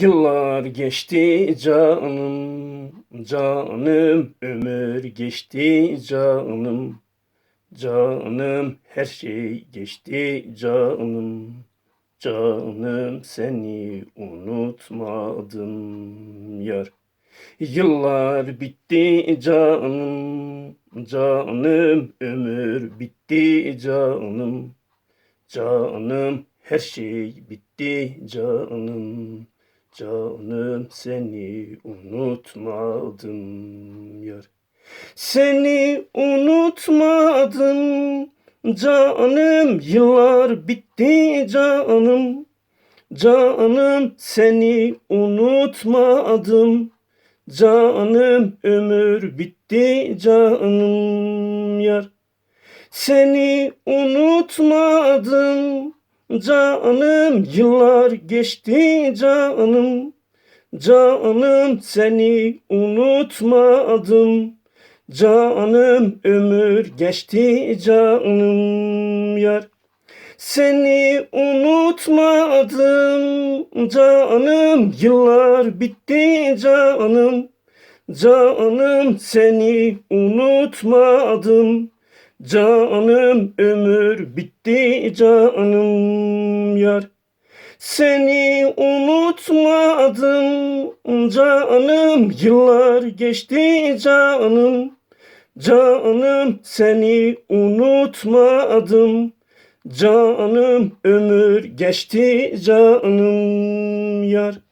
Yıllar geçti canım, canım ömür geçti canım. Canım her şey geçti canım. Canım seni unutmadım yar. Yıllar bitti canım, canım ömür bitti canım. Canım her şey bitti canım. Canım seni unutmadım yar. Seni unutmadım canım yıllar bitti canım. Canım seni unutmadım. Canım ömür bitti canım yar. Seni unutmadım canım yıllar geçti canım. Canım seni unutmadım. Canım ömür geçti canım yar. Seni unutmadım canım yıllar bitti canım. Canım seni unutmadım. Canım ömür bitti canım yar. Seni unutmadım canım yıllar geçti canım. Canım seni unutmadım. Canım ömür geçti canım yar.